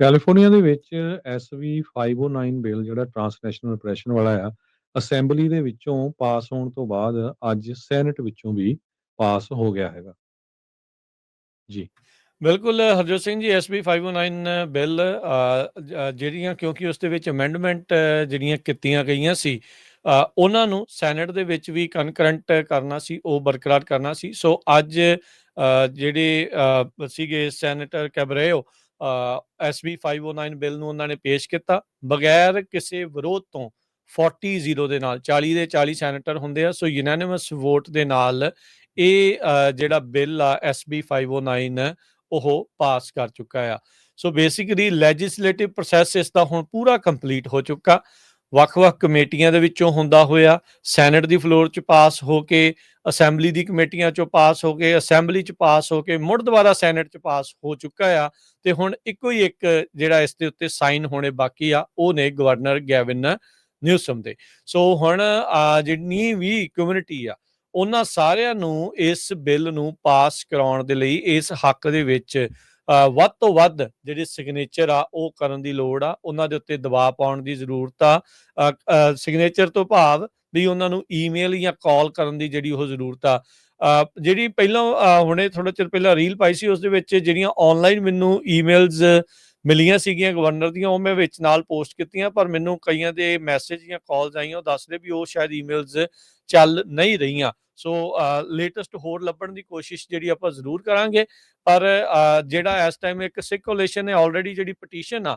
California ਦੇ ਵਿੱਚ SB 509 bill ਜਿਹੜਾ ਟ੍ਰਾਂਸਨੈਸ਼ਨਲ ਰਿਪਰੈਸ਼ਨ ਵਾਲਾ ਆ ਅਸੈਂਬਲੀ ਦੇ ਵਿੱਚੋਂ ਪਾਸ ਹੋਣ ਤੋਂ ਬਾਅਦ ਅੱਜ ਸੈਨੇਟ ਵਿੱਚੋਂ ਵੀ ਪਾਸ ਹੋ ਗਿਆ ਹੈਗਾ। ਜੀ। ਬਿਲਕੁਲ ਹਰਜੋਤ ਸਿੰਘ ਜੀ ਐਸਬੀ 509 ਬਿੱਲ ਜਿਹੜੀਆਂ ਕਿਉਂਕਿ ਉਸ ਦੇ ਵਿੱਚ ਅਮੈਂਡਮੈਂਟ ਜਿਹੜੀਆਂ ਕੀਤੀਆਂ ਗਈਆਂ ਸੀ ਉਹਨਾਂ ਨੂੰ ਸੈਨੇਟ ਦੇ ਵਿੱਚ ਵੀ ਕਨਕਰੈਂਟ ਕਰਨਾ ਸੀ ਉਹ ਬਰਕਰਾਰ ਕਰਨਾ ਸੀ। ਸੋ ਅੱਜ ਅ, ਜਿਹੜੇ ਅ, ਸੀਗੇ ਸੈਨੇਟਰ ਕੈਬਰੇਓ ਐਸਬੀ 509 ਬਿੱਲ ਨੂੰ ਉਹਨਾਂ ਨੇ ਪੇਸ਼ ਕੀਤਾ। ਬਗੈਰ ਕਿਸੇ ਵਿਰੋਧ ਤੋਂ 40 ਜ਼ੀਰੋ ਦੇ ਨਾਲ 40 ਦੇ 40 ਸੈਨੇਟਰ ਹੁੰਦੇ ਆ, ਸੋ ਯੂਨੈਨਿਮਸ ਵੋਟ ਦੇ ਨਾਲ ਇਹ ਜਿਹੜਾ ਬਿੱਲ ਆ ਐਸਬੀ 509 ਉਹ ਪਾਸ ਕਰ ਚੁੱਕਾ ਆ। ਸੋ ਬੇਸਿਕਲੀ ਲੈਜਿਸਲੇਟਿਵ ਪ੍ਰੋਸੈਸ ਇਸ ਦਾ ਹੁਣ ਪੂਰਾ ਕੰਪਲੀਟ ਹੋ ਚੁੱਕਾ। ਵੱਖ-ਵੱਖ ਕਮੇਟੀਆਂ ਦੇ ਵਿੱਚੋਂ ਹੁੰਦਾ ਹੋਇਆ, ਸੈਨੇਟ ਦੀ ਫਲੋਰ 'ਚ ਪਾਸ ਹੋ ਕੇ, ਅਸੈਂਬਲੀ ਦੀ ਕਮੇਟੀਆਂ 'ਚੋਂ ਪਾਸ ਹੋ ਕੇ, ਅਸੈਂਬਲੀ 'ਚ ਪਾਸ ਹੋ ਕੇ, ਮੁੜ ਦੁਬਾਰਾ ਸੈਨੇਟ 'ਚ ਪਾਸ ਹੋ ਚੁੱਕਾ ਆ। ਤੇ ਹੁਣ ਇੱਕੋ ਹੀ ਇੱਕ ਜਿਹੜਾ ਇਸ ਦੇ ਉੱਤੇ ਸਾਈਨ ਹੋਣੇ ਬਾਕੀ ਆ, ਉਹ ਨੇ ਗਵਰਨਰ ਗੈਵਿਨ ਨਿਊਸਮ ਦੇ। ਸੋ ਹੁਣ ਜਿੰਨੀ ਵੀ ਕਮਿਊਨਿਟੀ ਆ, ਉਹਨਾਂ ਸਾਰਿਆਂ ਨੂੰ ਇਸ ਬਿੱਲ ਨੂੰ ਪਾਸ ਕਰਾਉਣ ਦੇ ਲਈ, ਇਸ ਹੱਕ ਦੇ ਵਿੱਚ ਵੱਧ ਤੋਂ ਵੱਧ ਜਿਹੜੇ ਸਿਗਨੇਚਰ ਆ, ਉਹ ਕਰਨ ਦੀ ਲੋੜ ਆ। ਉਹਨਾਂ ਦੇ ਉੱਤੇ ਦਬਾਅ ਪਾਉਣ ਦੀ ਜ਼ਰੂਰਤ ਆ। ਸਿਗਨੇਚਰ ਤੋਂ ਭਾਵ ਵੀ ਉਹਨਾਂ ਨੂੰ ਈਮੇਲ ਜਾਂ ਕਾਲ ਕਰਨ ਦੀ ਜਿਹੜੀ ਉਹ ਜ਼ਰੂਰਤ ਆ। ਜਿਹੜੀ ਪਹਿਲਾਂ ਹੁਣੇ ਥੋੜਾ ਚਿਰ ਪਹਿਲਾਂ ਰੀਲ ਪਾਈ ਸੀ, ਉਸ ਦੇ ਵਿੱਚ ਜਿਹੜੀਆਂ ਆਨਲਾਈਨ ਮੈਨੂੰ ਈਮੇਲਸ ਮਿਲੀਆਂ ਸੀਗੀਆਂ ਗਵਰਨਰ ਦੀਆਂ, ਉਹ ਮੈਂ ਵਿੱਚ ਨਾਲ ਪੋਸਟ ਕੀਤੀਆਂ, ਪਰ ਮੈਨੂੰ ਕਈਆਂ ਦੇ ਮੈਸੇਜ ਜਾਂ ਕਾਲਸ ਆਈਆਂ, ਉਹ ਦੱਸਦੇ ਵੀ ਉਹ ਸ਼ਾਇਦ ਈਮੇਲਸ ਚੱਲ ਨਹੀਂ ਰਹੀਆਂ। ਸੋ ਲੇਟੈਸਟ ਹੋਰ ਲੱਭਣ ਦੀ ਕੋਸ਼ਿਸ਼ ਜਿਹੜੀ ਆਪਾਂ ਜ਼ਰੂਰ ਕਰਾਂਗੇ, ਪਰ ਜਿਹੜਾ ਇਸ ਟਾਈਮ ਇੱਕ ਸਿੱਖ ਕੋਲੇਸ਼ਨ ਨੇ ਆਲਰੇਡੀ ਜਿਹੜੀ ਪਟੀਸ਼ਨ ਆ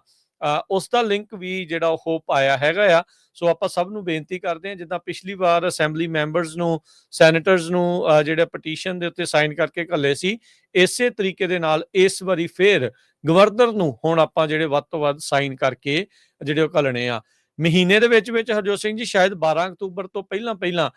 ਉਸ ਦਾ ਲਿੰਕ ਵੀ ਜਿਹੜਾ ਉਹ ਪਾਇਆ ਹੈਗਾ ਆ। ਸੋ ਆਪਾਂ ਸਭ ਨੂੰ ਬੇਨਤੀ ਕਰਦੇ ਹਾਂ ਜਿੱਦਾਂ ਪਿਛਲੀ ਵਾਰ ਅਸੈਂਬਲੀ ਮੈਂਬਰਸ ਨੂੰ ਸੈਨੇਟਰਸ ਨੂੰ ਅ, ਜਿਹੜੇ ਪਟੀਸ਼ਨ ਦੇ ਉੱਤੇ ਸਾਈਨ ਕਰਕੇ ਘੱਲੇ ਸੀ ਇਸੇ ਤਰੀਕੇ ਦੇ ਨਾਲ ਇਸ ਵਾਰੀ ਫੇਰ ਗਵਰਨਰ ਨੂੰ ਹੁਣ ਆਪਾਂ ਜਿਹੜੇ ਵੱਧ ਤੋਂ ਵੱਧ ਸਾਈਨ ਕਰਕੇ ਜਿਹੜੇ ਉਹ ਘੱਲਣੇ ਆ। ਮਹੀਨੇ ਦੇ ਵਿੱਚ ਵਿੱਚ ਹਰਜੋਤ ਸਿੰਘ ਜੀ ਸ਼ਾਇਦ 12 ਅਕਤੂਬਰ ਤੋਂ ਪਹਿਲਾਂ ਪਹਿਲਾਂ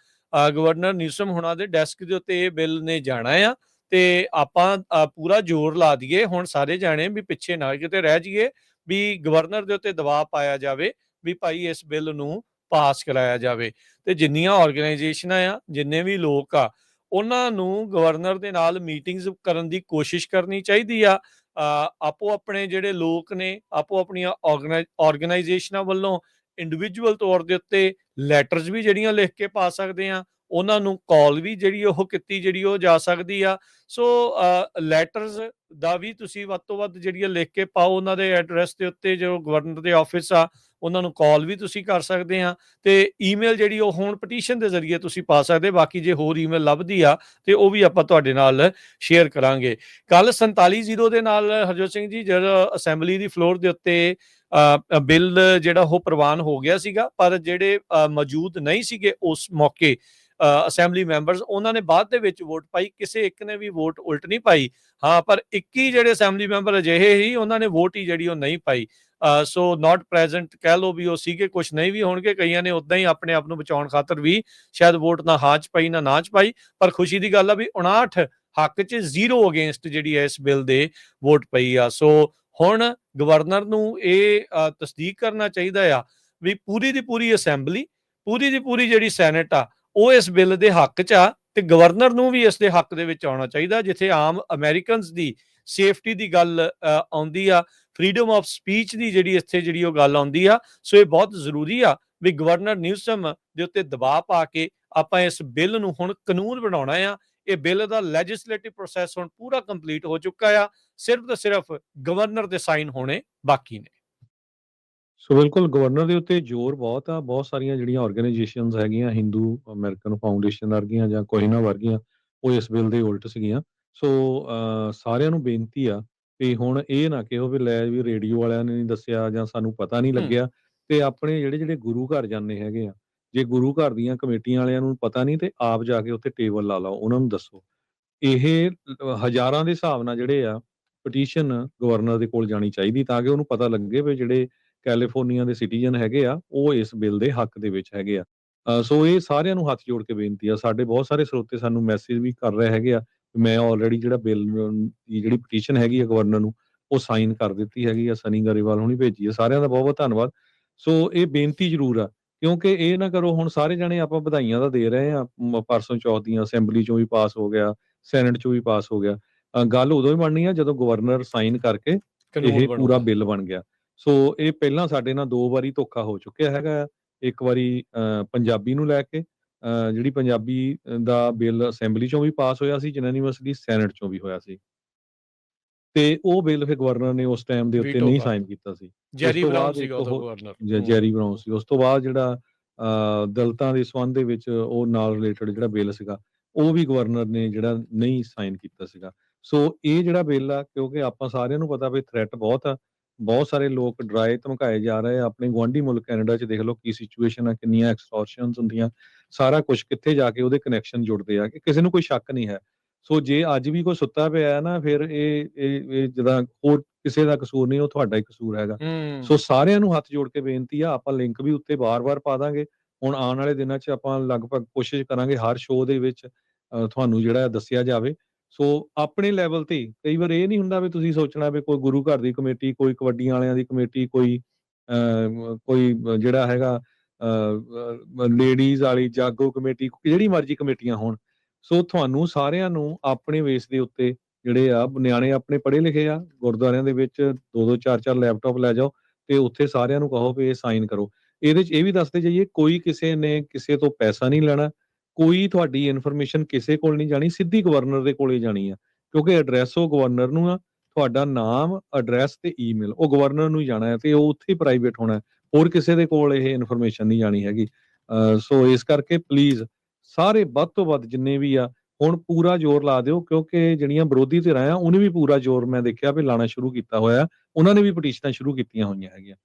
ਗਵਰਨਰ ਨਿਊਸਮ ਹੁਣਾਂ ਦੇ ਡੈਸਕ ਦੇ ਉੱਤੇ ਇਹ ਬਿੱਲ ਨੇ ਜਾਣਾ ਆ ਤੇ ਆਪਾਂ ਪੂਰਾ ਜ਼ੋਰ ਲਾ ਦਈਏ ਹੁਣ ਸਾਰੇ ਜਾਣੇ ਵੀ ਪਿੱਛੇ ਨਾ ਕਿਤੇ ਰਹਿ ਜਾਈਏ। ਵੀ ਗਵਰਨਰ ਦੇ ਉੱਤੇ ਦਬਾਅ ਪਾਇਆ ਜਾਵੇ, ਵੀ ਭਾਈ ਇਸ ਬਿੱਲ ਨੂੰ ਪਾਸ ਕਰਾਇਆ ਜਾਵੇ। ਤੇ ਜਿੰਨੀਆਂ ਆਰਗੇਨਾਈਜੇਸ਼ਨਾਂ ਆ, ਜਿੰਨੇ ਵੀ ਲੋਕ ਆ, ਉਹਨਾਂ ਨੂੰ ਗਵਰਨਰ ਦੇ ਨਾਲ ਮੀਟਿੰਗਸ ਕਰਨ ਦੀ ਕੋਸ਼ਿਸ਼ ਕਰਨੀ ਚਾਹੀਦੀ ਆ। ਆਪੋ ਆਪਣੇ ਜਿਹੜੇ ਲੋਕ ਨੇ, ਆਪੋ ਆਪਣੀਆਂ ਆਰਗੇਨਾਈਜੇਸ਼ਨਾਂ ਵੱਲੋਂ ਇੰਡੀਵਿਜੂਅਲ ਤੌਰ ਦੇ ਉੱਤੇ ਲੈਟਰਸ ਵੀ ਜਿਹੜੀਆਂ ਲਿਖ ਕੇ ਪਾ ਸਕਦੇ ਆ ਉਹਨਾਂ ਨੂੰ ਕਾਲ ਵੀ ਜਿਹੜੀ ਉਹ ਕੀਤੀ, ਜਿਹੜੀ ਉਹ ਜਾ ਸਕਦੀ ਆ। ਸੋ ਲੈਟਰਸ ਦਾ ਵੀ ਤੁਸੀਂ ਵੱਧ ਤੋਂ ਵੱਧ ਜਿਹੜੀਆਂ ਲਿਖ ਕੇ ਪਾਓ ਉਹਨਾਂ ਦੇ ਐਡਰੈਸ ਦੇ ਉੱਤੇ, ਜੋ ਗਵਰਨਰ ਦੇ ਆਫਿਸ ਆ, ਉਹਨਾਂ ਨੂੰ ਕਾਲ ਵੀ ਤੁਸੀਂ ਕਰ ਸਕਦੇ ਆ। ਤੇ ਈਮੇਲ ਜਿਹੜੀ ਉਹ ਹੁਣ ਪਟੀਸ਼ਨ ਦੇ ਜ਼ਰੀਏ ਤੁਸੀਂ ਪਾ ਸਕਦੇ, ਬਾਕੀ ਜੇ ਹੋਰ ਈਮੇਲ ਲੱਭਦੀ ਆ, ਤੇ ਉਹ ਵੀ ਆਪਾਂ ਤੁਹਾਡੇ ਨਾਲ ਸ਼ੇਅਰ ਕਰਾਂਗੇ। ਕੱਲ 47 ਦੇ ਨਾਲ ਹਰਜੋਤ ਸਿੰਘ ਜੀ, ਜਦੋਂ ਅਸੈਂਬਲੀ ਦੀ ਫਲੋਰ ਦੇ ਉੱਤੇ ਬਿੱਲ ਜਿਹੜਾ ਉਹ ਪ੍ਰਵਾਨ ਹੋ ਗਿਆ ਸੀਗਾ, ਪਰ ਜਿਹੜੇ ਮੌਜੂਦ ਨਹੀਂ ਸੀਗੇ ਉਸ ਮੌਕੇ ਅਸੈਂਬਲੀ ਮੈਂਬਰਸ ਉਹਨਾਂ ਨੇ ਬਾਅਦ ਦੇ ਵਿੱਚ ਵੋਟ ਪਾਈ, ਕਿਸੇ ਇੱਕ ਨੇ ਵੀ ਵੋਟ ਉਲਟ ਨਹੀਂ ਪਾਈ। ਹਾਂ, ਪਰ 21 ਜਿਹੜੇ ਅਸੈਂਬਲੀ ਮੈਂਬਰ ਅਜਿਹੇ ਹੀ, ਉਹਨਾਂ ਨੇ ਵੋਟ ਹੀ ਜਿਹੜੀ ਉਹ ਨਹੀਂ ਪਾਈ। ਸੋ ਨਾਟ ਪ੍ਰੈਜ਼ੈਂਟ ਕਹਿ ਲੋ ਵੀ ਉਹ ਸੀਗੇ ਕੁਝ ਨਹੀਂ ਵੀ ਹੋਣਗੇ, ਕਈਆਂ ਨੇ ਉਦਾਂ ਹੀ ਆਪਣੇ ਆਪ ਨੂੰ ਬਚਾਉਣ ਖਾਤਰ ਵੀ ਸ਼ਾਇਦ ਵੋਟ ਨਾ ਹਾਂ ਚ ਪਾਈ, ਨਾ ਨਾ ਚ ਪਾਈ। ਪਰ ਖੁਸ਼ੀ ਦੀ ਗੱਲ ਆ ਵੀ 59 ਹੱਕ ਚ ਜ਼ੀਰੋ ਅਗੇਂਸਟ ਜਿਹੜੀ ਹੈ ਇਸ ਬਿੱਲ ਦੇ ਵੋਟ ਪਈ ਆ। ਸੋ ਹੁਣ ਗਵਰਨਰ ਨੂੰ ਇਹ ਤਸਦੀਕ ਕਰਨਾ ਚਾਹੀਦਾ ਆ ਵੀ ਪੂਰੀ ਦੀ ਪੂਰੀ ਅਸੈਂਬਲੀ ਪੂਰੀ ਦੀ ਪੂਰੀ ਜਿਹੜੀ ਸੈਨੇਟ ਆ ਉਹ ਇਸ ਬਿੱਲ ਦੇ ਹੱਕ 'ਚ ਆ ਤੇ ਗਵਰਨਰ ਨੂੰ ਵੀ ਇਸ ਦੇ ਹੱਕ ਦੇ ਵਿੱਚ ਆਉਣਾ ਚਾਹੀਦਾ, ਜਿੱਥੇ ਆਮ ਅਮਰੀਕਨਸ ਦੀ ਸੇਫਟੀ ਦੀ ਗੱਲ ਆਉਂਦੀ ਆ ਫਰੀडम ਆਫ ਸਪੀਚ ਦੀ ਜਿਹੜੀ ਇੱਥੇ ਜਿਹੜੀ ਉਹ ਗੱਲ ਆਉਂਦੀ ਆ, ਸੋ ਇਹ ਬਹੁਤ ਜ਼ਰੂਰੀ ਆ ਵੀ ਗਵਰਨਰ ਨਿਊਸਮ ਦੇ ਉੱਤੇ ਦਬਾਅ ਪਾ ਕੇ ਆਪਾਂ ਇਸ ਬਿੱਲ ਨੂੰ ਹੁਣ ਕਾਨੂੰਨ ਬਣਾਉਣਾ ਆ। ਇਹ ਬਿੱਲ ਦਾ ਲੈਜਿਸਲੇਟਿਵ ਪ੍ਰੋਸੈਸ ਹੁਣ ਪੂਰਾ ਕੰਪਲੀਟ ਹੋ ਚੁੱਕਾ ਆ, ਸਿਰਫ ਤੇ ਸਿਰਫ ਗਵਰਨਰ ਦੇ ਸਾਈਨ ਹੋਣੇ ਬਾਕੀ ਨੇ। ਸੋ ਬਿਲਕੁਲ ਗਵਰਨਰ ਦੇ ਉੱਤੇ ਜ਼ੋਰ ਬਹੁਤ ਆ। ਬਹੁਤ ਸਾਰੀਆਂ ਜਿਹੜੀਆਂ ਆਰਗੇਨਾਈਜੇਸ਼ਨਸ ਹੈਗੀਆਂ ਹਿੰਦੂ ਅਮਰੀਕਨ ਫਾਊਂਡੇਸ਼ਨ ਵਰਗੀਆਂ ਜਾਂ ਕੋਹਿਨਾ ਵਰਗੀਆਂ ਉਹ ਇਸ ਬਿੱਲ ਦੇ ਉਲਟ ਸੀਗੀਆਂ। ਸੋ ਸਾਰਿਆਂ ਨੂੰ ਬੇਨਤੀ ਆ ਵੀ ਹੁਣ ਇਹ ਨਾ ਕਿਹੋ ਵੀ ਲੈ ਵੀ ਰੇਡੀਓ ਵਾਲਿਆਂ ਨੇ ਨਹੀਂ ਦੱਸਿਆ ਜਾਂ ਸਾਨੂੰ ਪਤਾ ਨਹੀਂ। ਲੱਗਿਆ ਤੇ ਆਪਣੇ ਜਿਹੜੇ ਜਿਹੜੇ ਗੁਰੂ ਘਰ ਜਾਂਦੇ ਹੈਗੇ ਆ ਜੇ ਗੁਰੂ ਘਰ ਦੀਆਂ ਕਮੇਟੀਆਂ ਵਾਲਿਆਂ ਨੂੰ ਪਤਾ ਨਹੀਂ ਤੇ ਆਪ ਜਾ ਕੇ ਉੱਥੇ ਟੇਬਲ ਲਾ ਲਓ ਉਹਨਾਂ ਨੂੰ ਦੱਸੋ। ਇਹ ਹਜ਼ਾਰਾਂ ਦੇ ਹਿਸਾਬ ਨਾਲ ਜਿਹੜੇ ਆ ਪਟੀਸ਼ਨ ਗਵਰਨਰ ਦੇ ਕੋਲ ਜਾਣੀ ਚਾਹੀਦੀ ਤਾਂ ਕਿ ਉਹਨੂੰ ਪਤਾ ਲੱਗੇ ਵੀ ਜਿਹੜੇ ਕੈਲੀਫੋਰਨੀਆ ਦੇ ਸਿਟੀਜ਼ਨ ਹੈਗੇ ਆ ਉਹ ਇਸ ਬਿੱਲ ਦੇ ਹੱਕ ਦੇ ਵਿੱਚ ਹੈਗੇ ਆ। ਸੋ ਇਹ ਸਾਰਿਆਂ ਨੂੰ ਹੱਥ ਜੋੜ ਕੇ ਬੇਨਤੀ ਆ ਸਾਡੇ ਬਹੁਤ ਸਾਰੇ ਸਰੋਤੇ ਸਾਨੂੰ ਮੈਸੇਜ ਵੀ ਕਰ ਰਹੇ ਹੈਗੇ ਆ ਮੈਂ ਆਲਰੇਡੀ ਜਿਹੜਾ ਬਿੱਲ ਦੀ ਜਿਹੜੀ ਪਟੀਸ਼ਨ ਹੈਗੀ ਆ ਗਵਰਨਰ ਨੂੰ ਉਹ ਸਾਈਨ ਕਰ ਦਿੱਤੀ ਹੈਗੀ ਆ ਸਨੀ ਗਰੇਵਾਲ ਹੁਣੀ ਭੇਜੀ ਆ ਸਾਰਿਆਂ ਦਾ ਬਹੁਤ ਬਹੁਤ ਧੰਨਵਾਦ। ਸੋ ਇਹ ਬੇਨਤੀ ਜ਼ਰੂਰ ਆ ਕਿਉਂਕਿ ਇਹ ਨਾ ਕਰੋ ਹੁਣ ਸਾਰੇ ਜਣੇ ਆਪਾਂ ਵਧਾਈਆਂ ਤਾਂ ਦੇ ਰਹੇ ਆ ਪਰਸੋਂ ਚੌਥ ਦੀਆਂ ਅਸੈਂਬਲੀ ਚੋਂ ਵੀ ਪਾਸ ਹੋ ਗਿਆ ਸੈਨੇਟ ਚੋਂ ਵੀ ਪਾਸ ਹੋ ਗਿਆ। ਗੱਲ ਉਦੋਂ ਹੀ ਬਣਨੀ ਆ ਜਦੋਂ ਗਵਰਨਰ ਸਾਈਨ ਕਰਕੇ ਇਹ ਪੂਰਾ। ਬਿੱਲ ਬਣ ਗਿਆ। ਸੋ ਇਹ ਪਹਿਲਾਂ ਸਾਡੇ ਨਾਲ ਦੋ ਵਾਰੀ ਧੋਖਾ ਹੋ ਚੁੱਕਿਆ ਹੈਗਾ। ਇੱਕ ਵਾਰੀ ਪੰਜਾਬੀ ਨੂੰ ਲੈ ਕੇ ਜਿਹੜੀ ਪੰਜਾਬੀ ਦਾ ਬਿੱਲ ਅਸੈਂਬਲੀ ਚੋਂ ਵੀ ਪਾਸ ਹੋਇਆ ਸੀ ਯੂਨੈਨਿਮਸਲੀ ਸੈਨੇਟ ਚੋਂ ਵੀ ਹੋਇਆ ਸੀ। ਤੇ ਉਹ ਬਿੱਲ ਫਿਰ ਗਵਰਨਰ ਨੇ ਉਸ ਟਾਈਮ ਦੇ ਉੱਤੇ ਨਹੀਂ ਸਾਈਨ ਕੀਤਾ ਸੀ। ਜੈਰੀ ਬਰਾਊਨ ਸੀਗਾ ਉਹ ਗਵਰਨਰ। ਜੈਰੀ ਬਰਾਊਨ ਸੀ। ਉਸ ਤੋਂ ਬਾਅਦ ਜਿਹੜਾ ਦਲਿਤਾਂ ਦੇ ਸੰਬੰਧ ਦੇ ਵਿੱਚ ਉਹ ਨਾਲ ਰਿਲੇਟਡ ਜਿਹੜਾ ਬਿੱਲ ਸੀਗਾ ਉਹ ਵੀ ਗਵਰਨਰ ਨੇ ਜਿਹੜਾ ਨਹੀਂ ਸਾਈਨ ਕੀਤਾ ਸੀਗਾ। ਸੋ ਇਹ ਜਿਹੜਾ ਬਿੱਲ ਆ ਕਿਉਂਕਿ ਆਪਾਂ ਸਾਰਿਆਂ ਨੂੰ ਪਤਾ ਵੀ ਥ੍ਰੈਟ ਬਹੁਤ ਆ ਬਹੁਤ ਸਾਰੇ ਲੋਕ ਡਰਾਏ ਧਮਕਾਏ ਜਾ ਰਹੇ ਆ। ਆਪਣੇ ਗੁਆਂਢੀ ਮੁਲਕ ਕੈਨੇਡਾ 'ਚ ਦੇਖ ਲਓ ਕੀ ਸਿਚੁਏਸ਼ਨ ਆ ਕਿੰਨੀਆਂ ਐਕਸਟੋਰਸ਼ਨਸ ਹੁੰਦੀਆਂ। ਸਾਰਾ ਕੁਝ ਕਿੱਥੇ ਜਾ ਕੇ ਉਹਦੇ ਕਨੈਕਸ਼ਨ ਜੁੜਦੇ ਆ ਕਿ ਕਿਸੇ ਨੂੰ ਕੋਈ ਸ਼ੱਕ ਨਹੀਂ ਹੈ। ਸੋ ਜੇ ਅੱਜ ਵੀ ਕੋਈ ਸੁੱਤਾ ਪਿਆ ਹੈ ਨਾ ਫਿਰ ਇਹ ਇਹ ਜਿਹੜਾ ਹੋਰ ਕਿਸੇ ਦਾ ਕਸੂਰ ਨਹੀਂ ਉਹ ਤੁਹਾਡਾ ਹੀ ਕਸੂਰ ਹੈਗਾ। ਸੋ ਸਾਰਿਆਂ ਨੂੰ ਹੱਥ ਜੋੜ ਕੇ ਬੇਨਤੀ ਆ ਆਪਾਂ ਲਿੰਕ ਵੀ ਉੱਤੇ ਬਾਰ-ਬਾਰ ਪਾ ਦਾਂਗੇ। ਹੁਣ ਆਉਣ ਵਾਲੇ ਦਿਨਾਂ 'ਚ ਆਪਾਂ ਲਗਭਗ ਕੋਸ਼ਿਸ਼ ਕਰਾਂਗੇ ਹਰ ਸ਼ੋਅ ਦੇ ਵਿੱਚ ਤੁਹਾਨੂੰ ਜਿਹੜਾ ਦੱਸਿਆ ਜਾਵੇ। ਸੋ ਆਪਣੇ ਲੈਵਲ ਤੇ ਕਈ ਵਾਰ ਇਹ ਨਹੀਂ ਹੁੰਦਾ ਵੀ ਤੁਸੀਂ ਸੋਚਣਾ ਵੀ ਕੋਈ ਗੁਰੂ ਘਰ ਦੀ ਕਮੇਟੀ, ਕੋਈ ਕਬੱਡੀ ਵਾਲਿਆਂ ਦੀ ਕਮੇਟੀ, ਕੋਈ ਕੋਈ ਜਿਹੜਾ ਹੈਗਾ ਲੇਡੀਜ਼ ਵਾਲੀ ਜਾਗੋ ਕਮੇਟੀ, ਜਿਹੜੀ ਮਰਜ਼ੀ ਕਮੇਟੀਆਂ ਹੋਣ। ਸੋ ਤੁਹਾਨੂੰ ਸਾਰਿਆਂ ਨੂੰ ਆਪਣੇ ਵੇਸ ਦੇ ਉੱਤੇ ਜਿਹੜੇ ਆ, ਨਿਆਣੇ ਆਪਣੇ ਪੜ੍ਹੇ ਲਿਖੇ ਆ, ਗੁਰਦੁਆਰਿਆਂ ਦੇ ਵਿੱਚ ਦੋ ਦੋ, ਚਾਰ ਚਾਰ ਲੈਪਟਾਪ ਲੈ ਜਾਓ ਤੇ ਉੱਥੇ ਸਾਰਿਆਂ ਨੂੰ ਕਹੋ ਵੀ ਇਹ ਸਾਈਨ ਕਰੋ। ਇਹਦੇ 'ਚ ਇਹ ਵੀ ਦੱਸਦੇ ਜਾਈਏ, ਕੋਈ ਕਿਸੇ ਨੇ ਕਿਸੇ ਤੋਂ ਪੈਸਾ ਨਹੀਂ ਲੈਣਾ। ਕੋਈ ਤੁਹਾਡੀ ਇਨਫੋਰਮੇਸ਼ਨ ਕਿਸੇ ਕੋਲ ਨਹੀਂ ਜਾਣੀ, ਸਿੱਧੀ ਗਵਰਨਰ ਦੇ ਕੋਲੇ ਜਾਣੀ ਆ। ਕਿਉਂਕਿ ਐਡਰੈਸ ਉਹ ਗਵਰਨਰ ਨੂੰ ਆ, ਤੁਹਾਡਾ ਨਾਮ ਐਡਰੈਸ ਤੇ ਈਮੇਲ ਉਹ ਗਵਰਨਰ ਨੂੰ ਹੀ ਜਾਣਾ ਹੈ ਤੇ ਉਹ ਉੱਥੇ ਹੀ ਪ੍ਰਾਈਵੇਟ ਹੋਣਾ ਹੋਰ ਕਿਸੇ ਦੇ ਕੋਲ ਇਹ ਇਨਫੋਰਮੇਸ਼ਨ ਨਹੀਂ ਜਾਣੀ ਹੈਗੀ। ਅਹ ਸੋ ਇਸ ਕਰਕੇ ਪਲੀਜ਼ ਸਾਰੇ ਵੱਧ ਤੋਂ ਵੱਧ ਜਿੰਨੇ ਵੀ ਆ, ਹੁਣ ਪੂਰਾ ਜ਼ੋਰ ਲਾ ਦਿਓ, ਕਿਉਂਕਿ ਜਿਹੜੀਆਂ ਵਿਰੋਧੀ ਧਿਰਾਂ ਆ, ਉਹਨੇ ਵੀ ਪੂਰਾ ਜ਼ੋਰ ਮੈਂ ਦੇਖਿਆ ਵੀ ਲਾਣਾ ਸ਼ੁਰੂ ਕੀਤਾ ਹੋਇਆ। ਉਹਨਾਂ ਨੇ ਵੀ ਪਟੀਸ਼ਨਾਂ ਸ਼ੁਰੂ ਕੀਤੀਆਂ ਹੋਈਆਂ ਹੈਗੀਆਂ।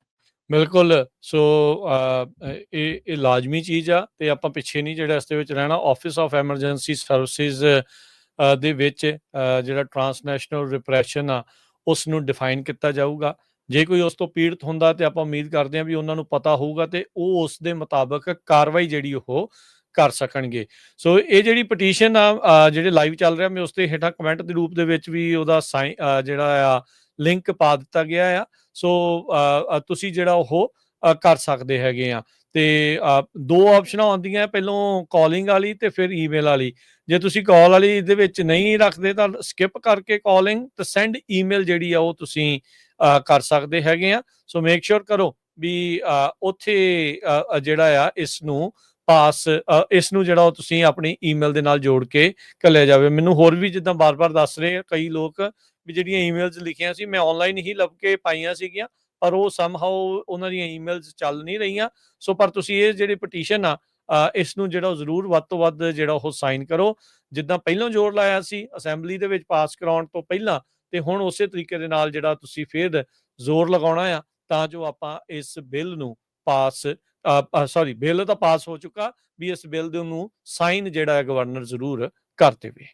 ਬਿਲਕੁਲ ਸੋ ਅ, ਇਹ ਇਹ ਲਾਜ਼ਮੀ ਚੀਜ਼ ਆ ਤੇ ਆਪਾਂ ਪਿੱਛੇ ਨਹੀਂ ਜਿਹੜਾ ਇਸ ਦੇ ਵਿੱਚ ਰਹਿਣਾ ਆਫਿਸ ਆਫ ਐਮਰਜੈਂਸੀ ਸਰਵਿਸਿਜ਼ ਦੇ ਵਿੱਚ ਅ, ਜਿਹੜਾ ਟਰਾਂਸਨੈਸ਼ਨਲ ਰਿਪਰੈਸ਼ਨ ਆ ਉਸ ਨੂੰ ਡਿਫਾਈਨ ਕੀਤਾ ਜਾਊਗਾ। ਜੇ ਕੋਈ ਉਸ ਤੋਂ ਪੀੜਤ ਹੁੰਦਾ ਤੇ ਆਪਾਂ ਉਮੀਦ ਕਰਦੇ ਹਾਂ ਵੀ ਉਹਨਾਂ ਨੂੰ ਪਤਾ ਹੋਊਗਾ ਤੇ ਉਹ ਉਸ ਦੇ ਮੁਤਾਬਕ ਕਾਰਵਾਈ ਜਿਹੜੀ ਉਹ ਕਰ ਸਕਣਗੇ। ਸੋ ਇਹ ਜਿਹੜੀ ਪਟੀਸ਼ਨ ਆ ਅ, ਜਿਹੜੇ ਲਾਈਵ ਚੱਲ ਰਿਹਾ ਮੈਂ ਉਸ ਤੇ ਹੇਠਾਂ ਕਮੈਂਟ ਦੇ ਰੂਪ ਦੇ ਵਿੱਚ ਵੀ ਉਹਦਾ ਸਾਈ- ਜਿਹੜਾ ਆ ਲਿੰਕ ਪਾ ਦਿੱਤਾ ਗਿਆ ਆ। ਸੋ ਤੁਸੀਂ ਜਿਹੜਾ ਉਹ ਕਰ ਸਕਦੇ ਹੈਗੇ ਆ। ਤੇ ਦੋ ਆਪਸ਼ਨਾਂ ਆਉਂਦੀਆਂ ਪਹਿਲੋਂ ਕਾਲਿੰਗ ਵਾਲੀ ਤੇ ਫਿਰ ਈਮੇਲ ਵਾਲੀ। ਜੇ ਤੁਸੀਂ ਕਾਲ ਵਾਲੀ ਦੇ ਵਿੱਚ ਨਹੀਂ ਰੱਖਦੇ ਤਾਂ ਸਕਿਪ ਕਰਕੇ ਕਾਲਿੰਗ ਤੇ ਸੈਂਡ ਈਮੇਲ ਜਿਹੜੀ ਆ, ਉਹ ਤੁਸੀਂ ਕਰ ਸਕਦੇ ਹੈਗੇ ਆ। ਸੋ ਮੇਕ ਸ਼ੋਰ ਕਰੋ ਵੀ ਉੱਥੇ ਜਿਹੜਾ ਆ, ਇਸ ਨੂੰ ਪਾਸ ਇਸ ਨੂੰ ਜਿਹੜਾ ਉਹ ਤੁਸੀਂ ਆਪਣੀ ਈਮੇਲ ਦੇ ਨਾਲ ਜੋੜ ਕੇ ਕੱਲਿਆ ਜਾਵੇ। ਮੈਨੂੰ ਹੋਰ ਵੀ ਜਿੱਦਾਂ ਬਾਰ-ਬਾਰ ਦੱਸ ਰਹੇ ਆ ਕਈ ਲੋਕ ਵੀ ਜਿਹੜੀਆਂ ਈਮੇਲਸ ਲਿਖੀਆਂ ਸੀ ਮੈਂ ਆਨਲਾਈਨ ਹੀ ਲੱਭ ਕੇ ਪਾਈਆਂ ਸੀਗੀਆਂ ਪਰ ਉਹ ਸਮਹਾਉ ਉਹਨਾਂ ਦੀਆਂ ਈਮੇਲਸ ਚੱਲ ਨਹੀਂ ਰਹੀਆਂ। ਸੋ ਪਰ ਤੁਸੀਂ ਇਹ ਜਿਹੜੀ ਪਟੀਸ਼ਨ ਆ ਅ, ਇਸ ਨੂੰ ਜਿਹੜਾ ਉਹ ਜ਼ਰੂਰ ਵੱਧ ਤੋਂ ਵੱਧ ਜਿਹੜਾ ਉਹ ਸਾਈਨ ਕਰੋ। ਜਿੱਦਾਂ ਪਹਿਲਾਂ ਜ਼ੋਰ ਲਾਇਆ ਸੀ ਅਸੈਂਬਲੀ ਦੇ ਵਿੱਚ ਪਾਸ ਕਰਾਉਣ ਤੋਂ ਪਹਿਲਾਂ ਤੇ ਹੁਣ ਉਸੇ ਤਰੀਕੇ ਦੇ ਨਾਲ ਜਿਹੜਾ ਤੁਸੀਂ ਫਿਰ ਜ਼ੋਰ ਲਗਾਉਣਾ ਆ ਤਾਂ ਜੋ ਆਪਾਂ ਇਸ ਬਿੱਲ ਨੂੰ ਪਾਸ ਸੌਰੀ ਬਿੱਲ ਤਾਂ ਪਾਸ ਹੋ ਚੁੱਕਾ। ਵੀ ਇਸ ਬਿੱਲ ਦੇ ਨੂੰ ਸਾਈਨ ਜਿਹੜਾ ਹੈ ਗਵਰਨਰ ਜ਼ਰੂਰ ਕਰ ਦੇਵੇ